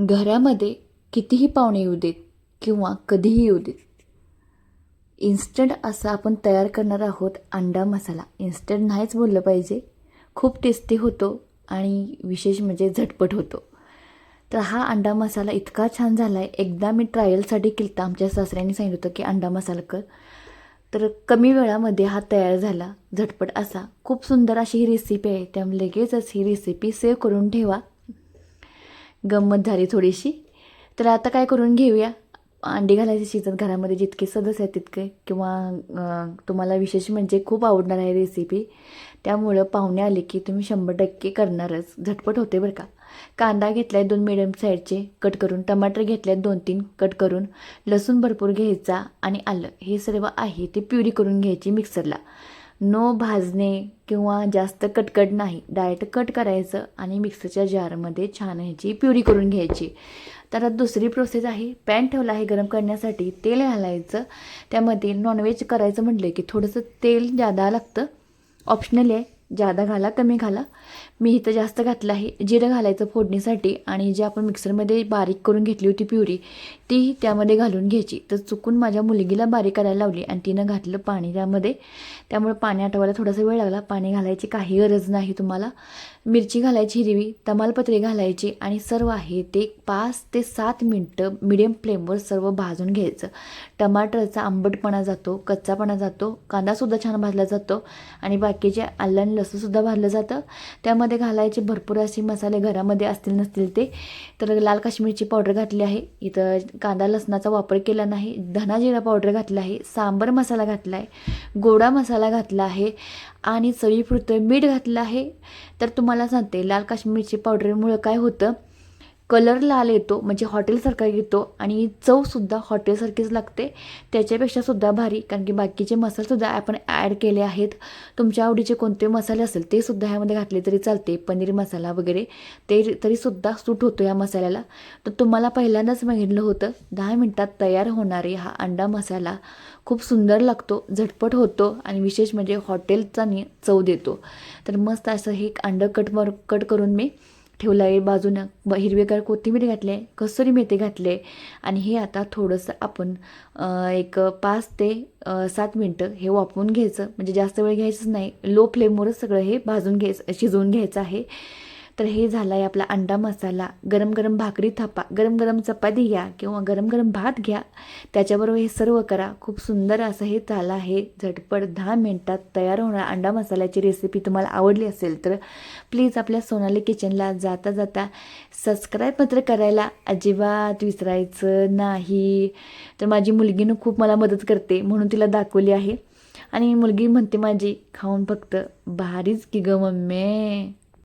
घरामध्ये कितीही पाहुणे येऊ देत किंवा कधीही येऊ देत. इन्स्टंट असा आपण तयार करणार आहोत अंडा मसाला. इन्स्टंट नाहीच बोललं पाहिजे. खूप टेस्टी होतो आणि विशेष म्हणजे झटपट होतो. तर हा अंडा मसाला इतका छान झाला आहे एकदा मी ट्रायलसाठी केलता. आमच्या सासऱ्यांनी सांगितलं होतं की अंडा मसाला कर. तर कमी वेळामध्ये हा तयार झाला. झटपट असा. खूप सुंदर अशी ही रेसिपी आहे. त्यामुळे लगेचच ही रेसिपी सेव्ह करून ठेवा. गंमत झाली थोडीशी. तर आता काय करून घेऊया? अंडी घालायची शिजत घरामध्ये जितके सदस्य आहेत तितके. किंवा तुम्हाला विशेष म्हणजे खूप आवडणार आहे रेसिपी त्यामुळं पाहुणे आले की तुम्ही शंभर टक्के करणारच. झटपट होते बरं का. कांदा घेतला आहे दोन मिडियम साईडचे कट करून टमाटर घेतले आहेत दोन तीन. कट करून लसूण भरपूर घ्यायचा आणि आलं. हे सर्व आहे ते प्युरी करून घ्यायची मिक्सरला नो भाजणे किंवा जास्त कटकट नाही. डायरेक्ट कट करायचं आणि मिक्सरच्या जारमध्ये छान ह्याची प्युरी करून घ्यायची. तर दुसरी प्रोसेस आहे. पॅन ठेवला आहे गरम करण्यासाठी. तेल घालायचं. त्यामध्ये नॉनव्हेज करायचं म्हटलं की थोडंसं तेल जादा लागतं. ऑप्शनल आहे. जादा घाला कमी घाला. मी इथं जास्त घातलं आहे. जिरं घालायचं फोडणीसाठी आणि जे आपण मिक्सरमध्ये बारीक करून घेतली होती प्युरी ती त्यामध्ये घालून घ्यायची. तर चुकून माझ्या मुलगीला बारीक करायला लावली आणि तिनं घातलं पाणी त्यामध्ये. त्यामुळे पाणी आठवायला थोडासा वेळ लागला. पाणी घालायची काही गरज नाही तुम्हाला. मिरची घालायची हिरवी तमालपत्री घालायची आणि सर्व आहे ते पाच ते सात मिनटं मिडियम फ्लेमवर सर्व भाजून घ्यायचं. टमाटरचा आंबटपणा जातो कच्चापणा जातो कांदासुद्धा छान भाजला जातो आणि बाकीचे आलं आणि लसूणसुद्धा भाजलं जातं. त्यामध्ये घालायचे भरपूर असे मसाले घरामध्ये असतील नसतील ते. तर लाल काश्मीरची पावडर घातली आहे. इथं कांदा लसणाचा वापर केला नाही धना जिरा पावडर घातला आहे सांबर मसाला घातला आहे गोडा मसाला घातला आहे आणि चवीपुरतं मीठ घातलं आहे. तर तुम्हाला सांगते लाल काश्मीरची पावडरमुळं काय होतं? कलर लाल येतो म्हणजे हॉटेलसारखा येतो आणि चवसुद्धा हॉटेलसारखीच लागते. त्याच्यापेक्षा सुद्धा भारी कारण की बाकीचे मसालेसुद्धा आपण ॲड केले आहेत. तुमच्या आवडीचे कोणते मसाले असेल ते सुद्धा ह्यामध्ये घातले तरी चालते पनीर मसाला वगैरे. ते तरीसुद्धा सूट होतो या मसाल्याला. तर तुम्हाला पहिल्यांदाच सांगितलं होतं दहा मिनटात तयार होणारे हा अंडा मसाला खूप सुंदर लागतो झटपट होतो आणि विशेष म्हणजे हॉटेलचा नि चव देतो. तर मस्त असं हे अंडं कट मार कट करून मी ठेवलं आहे बाजूनं. ब हिरवेगार कोथिंबीर घातली आहे कसुरी मेथी घातले आणि हे आता थोडंसं आपण एक पाच ते सात मिनटं हे वापरून घ्यायचं. म्हणजे जास्त वेळ घ्यायचंच नाही. लो फ्लेमवरच सगळं हे भाजून घ्यायचं शिजवून घ्यायचं आहे. तर हे झाला आहे आपला अंडा मसाला. गरम गरम भाकरी थापा. गरम गरम चपाती घ्या किंवा गरम गरम भात घ्या. त्याच्याबरोबर हे सर्व करा. खूप सुंदर असं हे झालं आहे. झटपट दहा मिनटात तयार होणार अंडा मसाल्याची रेसिपी तुम्हाला आवडली असेल तर प्लीज आपल्या सोनाली किचनला जाता जाता सबस्क्राईब मात्र करायला अजिबात विसरायचं नाही. तर माझी मुलगीनं खूप मला मदत करते म्हणून तिला दाखवली आहे. आणि मुलगी म्हणते माझी खाऊन फक्त भारीच की ग मम्मी.